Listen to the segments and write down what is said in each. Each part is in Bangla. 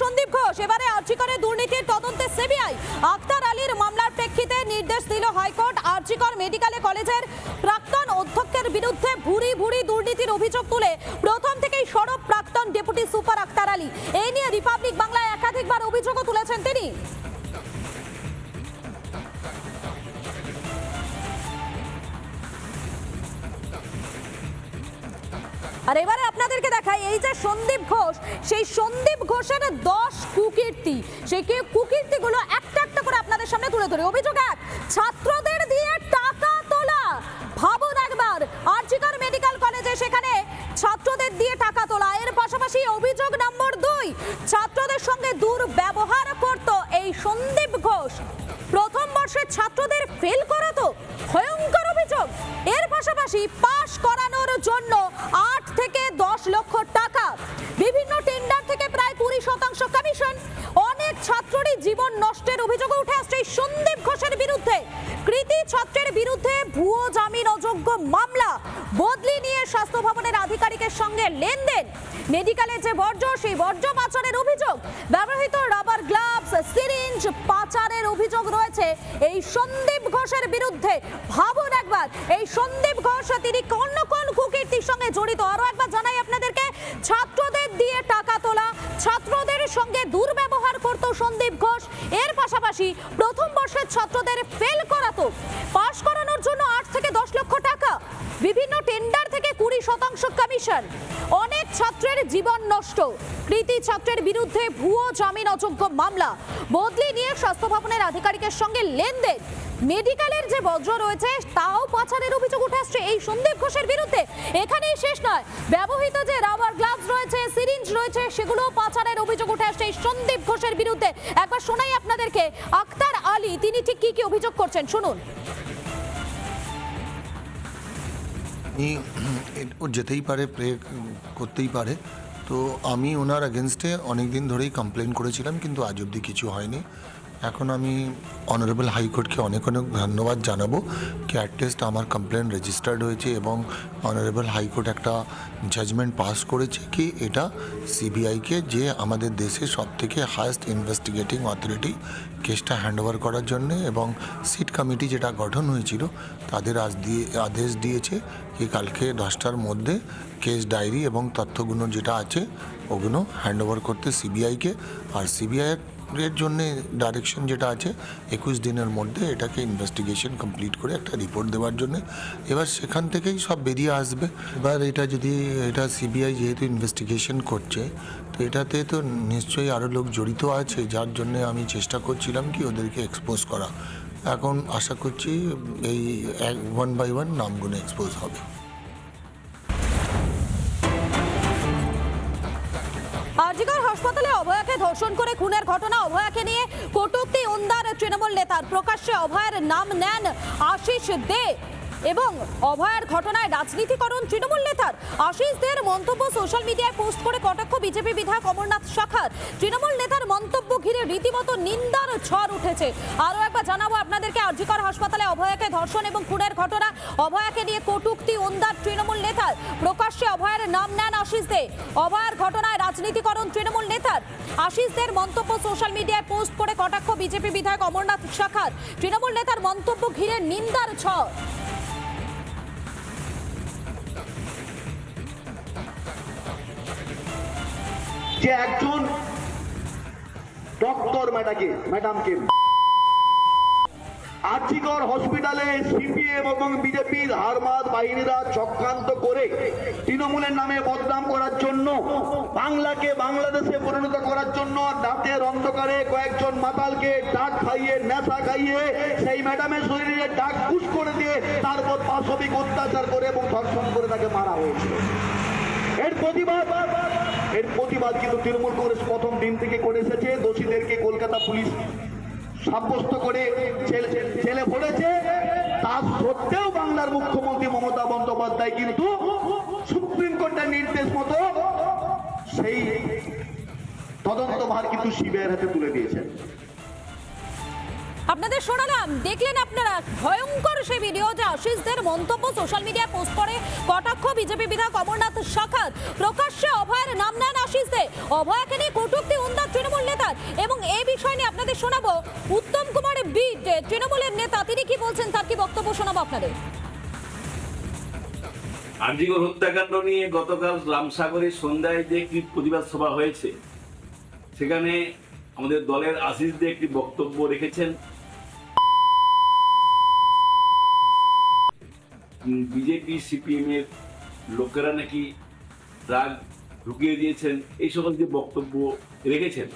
সন্দীপ ঘোষ। এবারে আর্জিকরের দুর্নীতির তদন্তে সিবিআই। আক্তার আলীর মামলার প্রেক্ষিতে নির্দেশ দিল হাইকোর্ট। আর্জিকর মেডিকেলে কলেজের প্রাক্তন অধ্যক্ষের বিরুদ্ধে ভুরি ভুরি দুর্নীতির অভিযোগ তুলে প্রথম থেকেই সরব প্রাক্তন ডেপুটি সুপার আক্তার আলী। এই নিয়ে রিপাবলিক বাংলায় একাধিকবার অভিযোগও তুলেছেন তিনি। আর এবারে এই সন্দীপ ঘোষ। সেই সন্দীপ ঘোষের দশ কুকীর্তি। সেই কুকীর্তিগুলো একটা একটা করে আপনাদের সামনে তুলে ধরে। অভিযোগ এক, ছাত্রদের দিয়ে টাকা তোলা। ভাবুন একবার, আর্জিকর মেডিকেল কলেজে সেখানে ছাত্রদের দিয়ে টাকা তোলা। এর পাশাপাশি অভিযোগ নম্বর দুই, ছাত্রদের সঙ্গে দুর্ব্যবহার করত এই সন্দীপ ঘোষ। প্রথম বর্ষের ছাত্রদের ফেল করাতো। ভয়ঙ্কর অভিযোগ। এর পাশাপাশি পাশ করানোর জন্য আট থেকে দশ লক্ষ টাকা জীবন নষ্টের অভিযোগ উঠে আসছে সন্দীপ ঘোষের বিরুদ্ধে। কৃতি ছাত্রের বিরুদ্ধে ভুয়ো জামিন অযোগ্য মামলা। বদলি নিয়ে স্বাস্থ্য ভবনের আধিকারিকের সঙ্গে লেনদেন। মেডিকেলের যে বর্জ্য, সেই বর্জ্য পাচারের অভিযোগ। ব্যবহৃত রাবার গ্লাভস, সিরিঞ্জ পাচারের অভিযোগ রয়েছে। এই সন্দীপ ঘোষের বিরুদ্ধে ভাবুন একবার। এই সন্দীপ ঘোষ, তিনি কোন কোন কুকীর্তির সঙ্গে জড়িত? আরও একবার জানাই আপনাদেরকে, ছাত্রদের দিয়ে টাকা তোলা, ছাত্রদের সঙ্গে দুর্ব্যবহার সন্দীপ ঘোষ। এর পাশাপাশি প্রথম বর্ষের ছাত্রদের ফেল করাতো পাশ করানোর জন্য আট থেকে দশ লক্ষ টাকা। বিভিন্ন টেন্ডার থেকে কুড়ি শতাংশ কমিশন অনেক ছাত্রের জীবন নষ্ট। কৃতি ছাত্রের বিরুদ্ধে ভুয়ো জামিন অযোগ্য মামলা। বদলি নিয়ে স্বাস্থ্য ভবনের আধিকারিকের সঙ্গে লেনদেন। মেডিকেলের যে বজ্র রয়েছে, তাও পাচারের অভিযোগ উঠে আসছে। এই সন্দীপ ঘোষের বিরুদ্ধে এখানেই শেষ নয়। ব্যবহৃত যে রাবার গ্লাভস রয়েছে সিরিঞ্জ রয়েছে, সেগুলো পাচারের অভিযোগ এই সন্দীপ ঘোষের বিরুদ্ধে। একবার শোনাই আপনাদেরকে, আক্তার আলী, তিনি ঠিক কি কি অভিযোগ করছেন? শুনুন। ও যেতেই পারে, প্রে করতেই পারে। তো আমি ওনার অ্যাগেনস্টে অনেক দিন ধরেই কমপ্লেন করেছিলাম, কিন্তু আজ অবধি কিছু হয়নি। এখন আমি অনারেবল হাইকোর্টকে অনেক অনেক ধন্যবাদ জানাব। কি অ্যাটলিস্ট আমার কমপ্লেন রেজিস্টার্ড হয়েছে এবং অনারেবল হাইকোর্ট একটা জাজমেন্ট পাস করেছে কি এটা সিবিআইকে যে আমাদের দেশে সব থেকে হায়েস্ট ইনভেস্টিগেটিং অথরিটি কেসটা হ্যান্ডওভার করার জন্য এবং সিট কমিটি যেটা গঠন হয়েছিল তাদের আজ দিয়ে, আদেশ দিয়েছে কি কালকে দশটার মধ্যে কেস ডায়েরি এবং তথ্যগুলো যেটা আছে ওগুলো হ্যান্ডওভার করতে সিবিআইকে আর সিবিআইয়ের এর জন্য ডাইরেকশন যেটা আছে, একুশ দিনের মধ্যে এটাকে ইনভেস্টিগেশন কমপ্লিট করে একটা রিপোর্ট দেওয়ার জন্য। এবার সেখান থেকেই সব বেরিয়ে আসবে। এবার এটা যদি, এটা সিবিআই যেহেতু ইনভেস্টিগেশন করছে, তো এটাতে তো নিশ্চয়ই আরও লোক জড়িত আছে, যার জন্য আমি চেষ্টা করছিলাম কি ওদেরকে এক্সপোজ করা। এখন আশা করছি এই এক ওয়ান বাই ওয়ান নামগুলো এক্সপোজ হবে। হাসপাতালে অভয়াকে ধর্ষণ করে খুনের ঘটনা, অভয়াকে নিয়ে কটুক্তি উন্দার তৃণমূল নেতার। প্রকাশ্যে অভয়ের নাম নেন আশিস দে। এবং অভয়ার ঘটনায় রাজনীতিকরণ তৃণমূল নেতার আশিস দের মন্তব্য সোশ্যাল মিডিয়ায় পোস্ট করে কটাক্ষ বিজেপি বিধায়ক অমরনাথ শাখার। তৃণমূল নেতার মন্তব্য ঘিরে রীতিমতো নিন্দার ঝড় উঠেছে। আরও একবার জানাব আপনাদেরকে, আরজিকর হাসপাতালে অভয়াকে ধর্ষণ এবং খুনের ঘটনা। অভয়াকে নিয়ে কটুক্তি উন্দার তৃণমূল নেতার। প্রকাশ্যে অভয়ের নাম নেন আশিস দে অভয়ার ঘটনায় রাজনীতিকরণ তৃণমূল নেতার। আশিসদের মন্তব্য সোশ্যাল মিডিয়ায় পোস্ট করে কটাক্ষ বিজেপি বিধায়ক অমরনাথ শাখার। তৃণমূল নেতার মন্তব্য ঘিরে নিন্দার ঝড়। যে একজন ডক্টর ম্যাডাকে ম্যাডামকে। আর্জিকর হসপিটালে সিপিএম এবং বিজেপির হারমাদ বাহিনীরা চক্রান্ত করে তৃণমূলের নামে বদনাম করার জন্য, বাংলাকে বাংলাদেশে পরিণত করার জন্য দাঁতের অন্ধকারে কয়েকজন মাতালকে ডাক খাইয়ে, নেশা খাইয়ে, সেই ম্যাডামের শরীরে ডাক পুশ করে দিয়ে তারপর পাশবিক অত্যাচার করে এবং ধর্ষণ করে তাকে মারা হয়েছে। এর প্রতিবাদ এর প্রতিবাদ কিন্তু তৃণমূল কংগ্রেস প্রথম দিন থেকে করে এসেছে। দোষীদেরকে কলকাতা পুলিশ সাব্যস্ত করে ছেলে পড়েছে তা সত্ত্বেও বাংলার মুখ্যমন্ত্রী মমতা বন্দ্যোপাধ্যায় কিন্তু সুপ্রিম কোর্টের নির্দেশ মতো সেই তদন্তভার কিন্তু সিবিআইয়ের হাতে তুলে দিয়েছেন। আপনাদের শোনালাম, দেখলেন আপনারা, ভয়ঙ্কর সেই ভিডিও যে আশিসদের মন্তব্য সোশ্যাল মিডিয়ায় পোস্ট করে। কটাক্ষ বিজেপি বিধায়ক অমরনাথ শাখাত প্রকাশ্যে অভয়ের নাম নেন আশিস দে অভয়াকে নিয়ে কটূক্তি উন্দার তৃণমূল নেতার। এবং এই বিষয় নিয়ে আপনাদের শোনাবো উত্তম কুমার বিট, তৃণমূলের নেতা। তিনি কি বলছেন, তার কি বক্তব্য শোনাবো আপনাদের? আর্জিকর হত্যাকাণ্ড নিয়ে গতকাল রামসাগরের সন্ধ্যায় যে একটি প্রতিবাদ সভা হয়েছে, সেখানে আমাদের দলের আশিস দিয়ে একটি বক্তব্য রেখেছেন। বিজেপি, সিপিএম এর লোকেরা নাকি রাগ ঢুকিয়ে দিয়েছেন, এই সকল যে বক্তব্য রেখেছেন,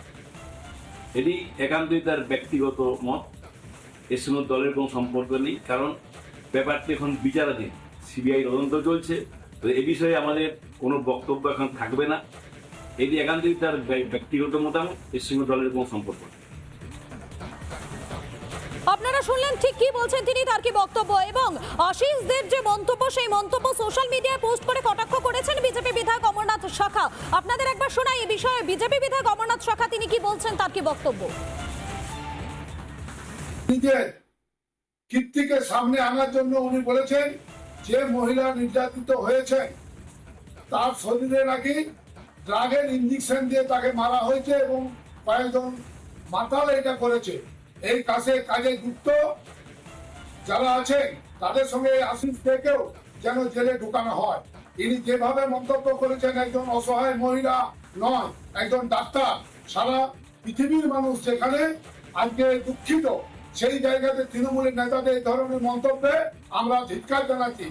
এটি একান্তই তার ব্যক্তিগত মত। এর সঙ্গে দলের কোনো সম্পর্ক নেই, কারণ ব্যাপারটি এখন বিচারাধীন। সিবিআই তদন্ত চলছে, তো এ বিষয়ে আমাদের কোনো বক্তব্য এখন থাকবে না। এটি একান্তই তার ব্য- ব্যক্তিগত মতামত এর সঙ্গে দলের কোনো সম্পর্ক নেই। আপনারা শুনলেন ঠিক কি বলছেন তিনি, তার কি বক্তব্য? এবং আশিস দের যে মন্তব্য, সেই মন্তব্য সোশ্যাল মিডিয়ায় পোস্ট করে কটাক্ষ করেছেন বিজেপি বিধায়ক অমরনাথ শাখা। আপনাদের একবার শোনাই এই বিষয়ে, বিজেপি বিধায়ক অমরনাথ শাখা, তিনি কি বলছেন, তার কি বক্তব্য? নিজের কীর্তিকে সামনে আনার জন্য উনি বলেছেন, যে মহিলা নির্যাতিত হয়েছে তার শরীরে নাকি ড্রাগের ইঞ্জেকশন দিয়ে তাকে মারা হয়েছে এবং কয়েকজন মাতাল এটা করেছে। এই কাজে কাজে যুক্ত যারা আছেন, তাদের সঙ্গে আশিস থেকেও যেন জেলে ঢুকানো হয়। তিনি যেভাবে মন্তব্য করেছেন, একজন অসহায় মহিলা নয় একজন ডাক্তার। সারা পৃথিবীর মানুষ যেখানে আজকে দুঃখিত। সেই জায়গাতে তৃণমূলের নেতাদের এই ধরনের মন্তব্যে আমরা ধিক্কার জানাচ্ছি।